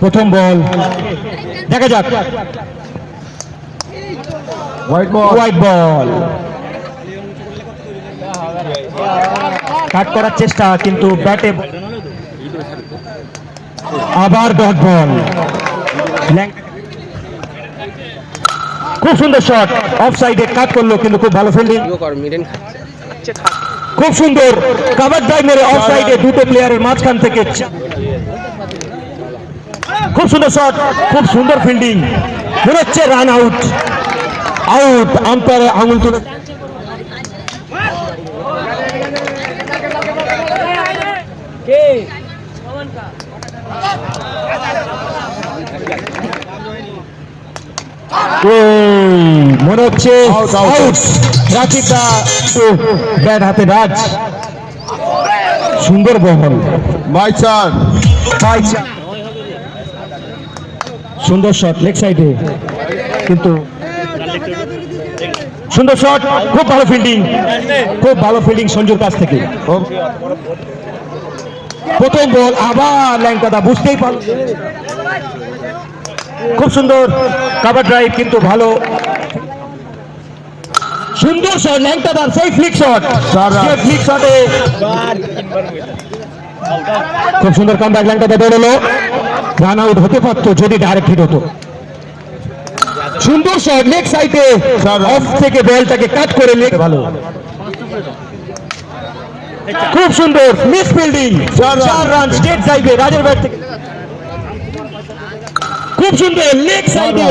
প্রথম বল। দেখা যাক। হোয়াইট বল হোয়াইট বল কাট করার চেষ্টা কিন্তু ব্যাটে আবার ডট বল খুব সুন্দর শট অফ সাইডে কাট করল কিন্তু খুব ভালো ফিল্ডিং খুব সুন্দর। কাভার ড্রাইভ মেরে অফ সাইডে দুটো প্লেয়ারের মাঝখান থেকে চা- খুব সুন্দর শট খুব সুন্দর ফিল্ডিং মনে হচ্ছে রান আউট আউট আম্পায়ারে আঙুল তুলে এই, মনে হচ্ছে. আউট রাকিবদা ব্যাট হাতে রাজ। সুন্দর বহল বাই চার বাই সুন্দর শট লেগ সাইডে কিন্তু সুন্দর শট খুব ভালো ফিল্ডিং খুব ভালো ফিল্ডিং সঞ্জুর কাছ থেকে। প্রথম বল আবার ল্যাংকাদা বুঝতেই পারল। খুব সুন্দর। কাভার ড্রাইভ কিন্তু ভালো। সুন্দর শট ল্যাংকাদার সেই ফ্লিক শট রান। ফ্লিক শটে খুব সুন্দর কামব্যাক ল্যাংকাদা বেরোলো। রান আউট হতে পারতো যদি ডাইরেক্ট হিট হতো। সুন্দর শট লেগ সাইডে। অফ থেকে বলটাকে কাট করে লেগ ভালো। খুব সুন্দর মিস ফিল্ডিং। চার রান স্টেট সাইডে রাজের ব্যাট থেকে। খুব সুন্দর লেগ সাইডে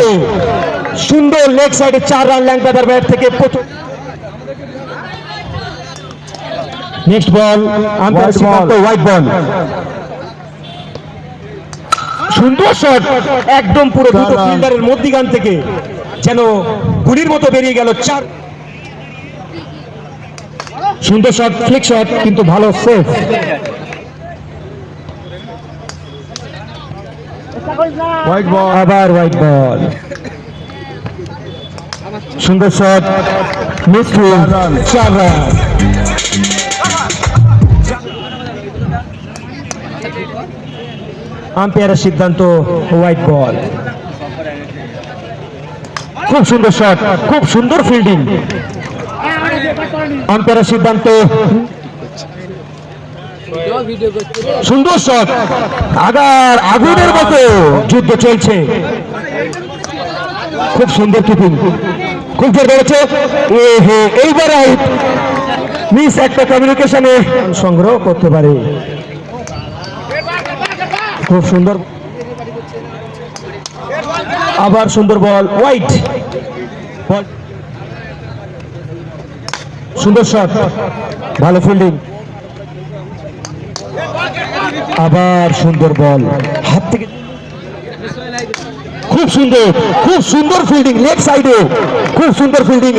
সুন্দর লেগ সাইডে চার রান ল্যাংকাদার ব্যাট থেকে প্রথম। নেক্সট বল আম্পায়ার White সিদ্ধান্ত হোয়াইট বল সুন্দর শট একদম পুরো দুটো। ফিল্ডারের মধ্যিখান থেকে যেন গুলির মতো বেরিয়ে গেল চার। সুন্দর শট ফ্লিক শট কিন্তু ভালো সেফ হোয়াইট বল আবার হোয়াইট বল সুন্দর শট, মিস চার আম্পায়ারের সিদ্ধান্ত হোয়াইট বল খুব সুন্দর শট, খুব সুন্দর ফিল্ডিং আম্পায়ারের সিদ্ধান্ত। সুন্দর শট। আগার আগুনের মতো যুদ্ধ চলছে। খুব সুন্দর কিপিং এ হে এইবার আউট মিস একটা কমিউনিকেশনে সংগ্রহ করতে পারে। খুব সুন্দর। আবার সুন্দর বল হোয়াইট বল। সুন্দর শট ভালো ফিল্ডিং আবার সুন্দর বল, হাত থেকে খুব সুন্দর খুব সুন্দর ফিল্ডিং লেগ সাইডে খুব সুন্দর ফিল্ডিং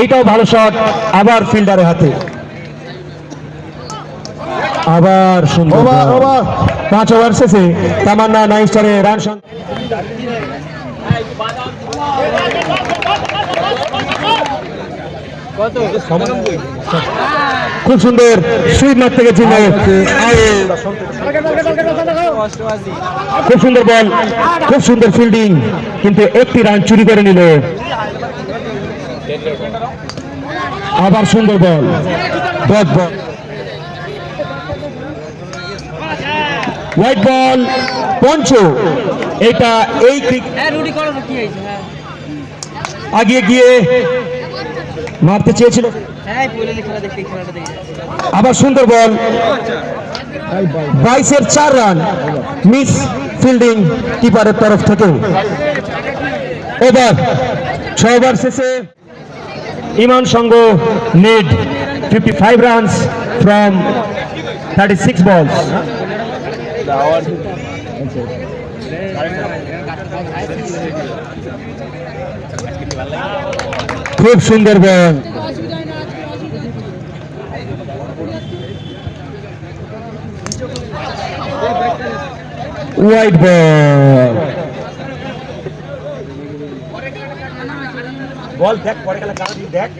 এইটাও ভালো শট আবার ফিল্ডারের হাতে। আবার সুন্দর পাঁচ ওভার শেষে তামান্না নাইন স্টারে রান খুব সুন্দর সুইপ মারতে গেছিল খুব সুন্দর বল খুব সুন্দর ফিল্ডিং কিন্তু একটি রান চুরি করে নিল। আবার সুন্দর ball dot ball. White ball পঞ্চ এটা এই ক্রিক হ্যাঁ হ্যাঁ। আগিয়ে গিয়ে মারতে চেয়েছিল। হ্যাঁ। আবার সুন্দর বল। বাইশের চার রান মিস ফিল্ডিং কিপারের তরফ থেকে এবার ছ ওভার শেষে ইমান সঙ্গ নেড fifty five runs from thirty six balls খুব সুন্দর বল হোয়াইট বল বল দেখ পরে দেখ।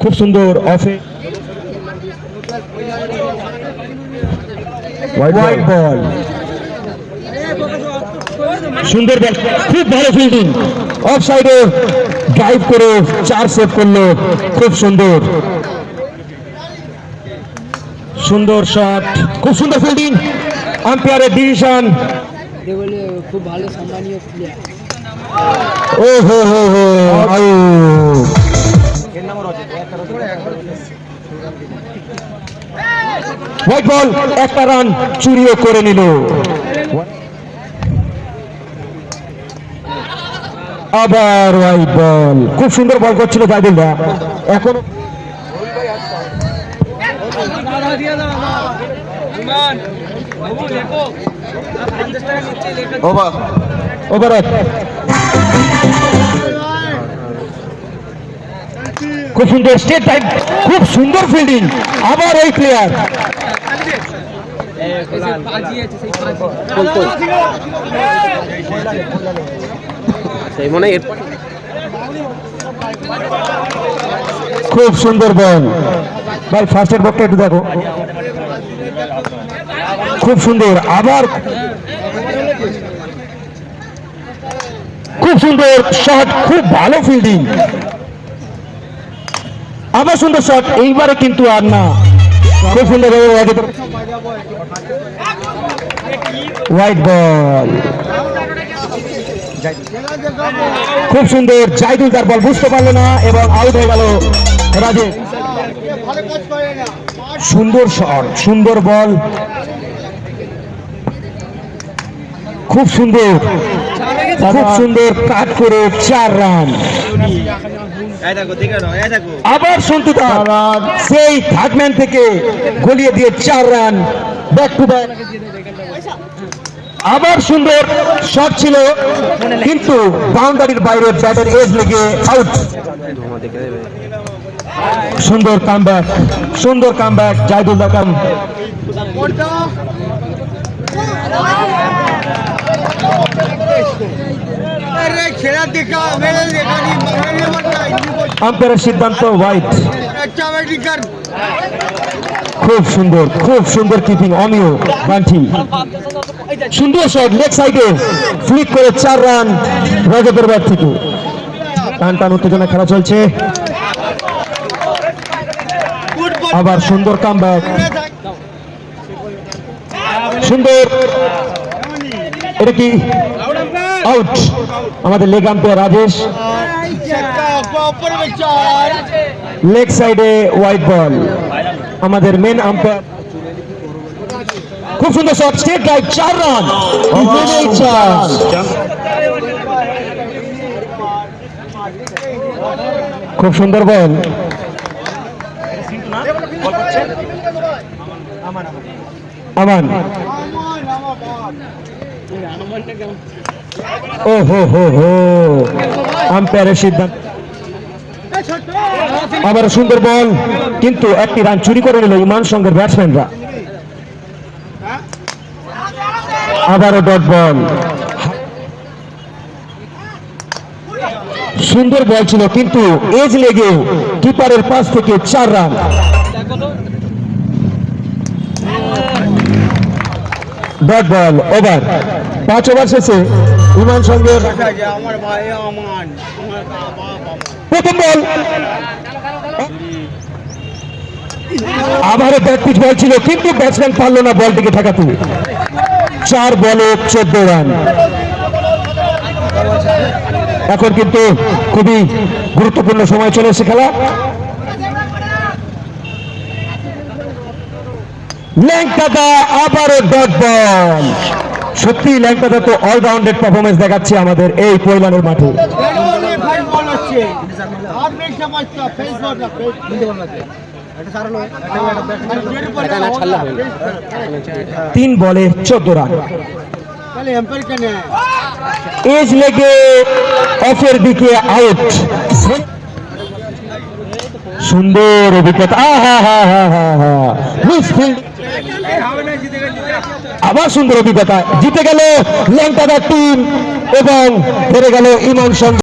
খুব সুন্দর অফে হোয়াইট বল সুন্দর বল খুব ভালো ফিল্ডিং অফ সাইডে ড্রাইভ করে চার সেভ করল। খুব সুন্দর। সুন্দর শট খুব সুন্দর ফিল্ডিং আম্পায়ারের ডিসিশন বলে খুব ভালো সম্মানীয় প্লেয়ার ও হো হো হো হোয়াইট বল একটা রান চুরিও করে নিল। আবার হোয়াইট বল খুব সুন্দর বল করছিল জাইদুলদা এখন Over. ওভার খুব সুন্দর স্টেট টাইম খুব সুন্দর ফিল্ডিং আবার এই প্লেয়ার সেই মনে খুব সুন্দর বল ভাই ফার্স্ট এর বলটা একটু দেখো। খুব সুন্দর। আবার খুব সুন্দর শট খুব ভালো ফিল্ডিং আবার সুন্দর শট এইবারে কিন্তু আর না। খুব সুন্দর হোয়াইট বল খুব সুন্দর জাইদুল তার বল বুঝতে পারল না এবং আউট হয়ে গেল রাজে সুন্দর শট সুন্দর বল খুব সুন্দর। খুব সুন্দর কাট করে চার রান। এই দেখো দেখে নাও এই দেখো। আবার সন্তুদা সেই থার্ড ম্যান থেকে গলিয়ে দিয়ে চার রান। ব্যাক টু ব্যাক আবার সুন্দর শট ছিল কিন্তু বাউন্ডারির বাইরে ব্যাটের এজ লেগে আউট সুন্দর কামব্যাক সুন্দর কামব্যাক জাইদুল দাকাম আম্পায়ারের সিদ্ধান্ত হোয়াইট খুব সুন্দর খুব সুন্দর কিপিং অমিও বান্টি। সুন্দর শট লেগ সাইডে ফ্লিপ করে চার রান রাজাদের ব্যাট থেকে। টান টান উত্তেজনা খেলা চলছে। আবার সুন্দর কামব্যাক সুন্দর। এটা কি? আউট আমাদের লেগ আম্পায়ার রাজেশ। লেগ সাইডে হোয়াইট বল আমাদের মেন আম্পায়ার খুব সুন্দর শট স্টেট ড্রাইভ চার রান খুব সুন্দর বল আমান আমান। ও হো হো হো। আম্পায়ারের সিদ্ধান্ত আবার সুন্দর বল। কিন্তু একটি রান চুরি করে নিল ইমান সঙ্গের ব্যাটসম্যানরা আবারও ডট বল। সুন্দর বল ছিল, কিন্তু এজ লেগে কিপারের পাশ থেকে চার রান। Dot ball, over. পাঁচ ওভার শেষে ইমান সঙ্গে প্রথম বল। আবারও ব্যাট পিচ বল ছিল, কিন্তু ব্যাটসম্যান পারল না বলটিকে ঠেকাতে। চার বলে চোদ্দ রান। এখন কিন্তু খুবই গুরুত্বপূর্ণ সময় চলে এসেছে খেলা। ল্যাংকাদা আবারও ডট বল সত্যি ল্যাংকাদা তো অলরাউন্ডেড পারফরমেন্স দেখাচ্ছে আমাদের এই পৈলানের মাঠে। তিন বলে চোদ্দ রান। এজ লেগে অফের দিকে আউট সুন্দর অভিজ্ঞতা। আহা, হা হা হা হা। আবার সুন্দর অভিজ্ঞতা। জিতে গেল লঙ্কাদার টিম এবং হেরে গেল ইমন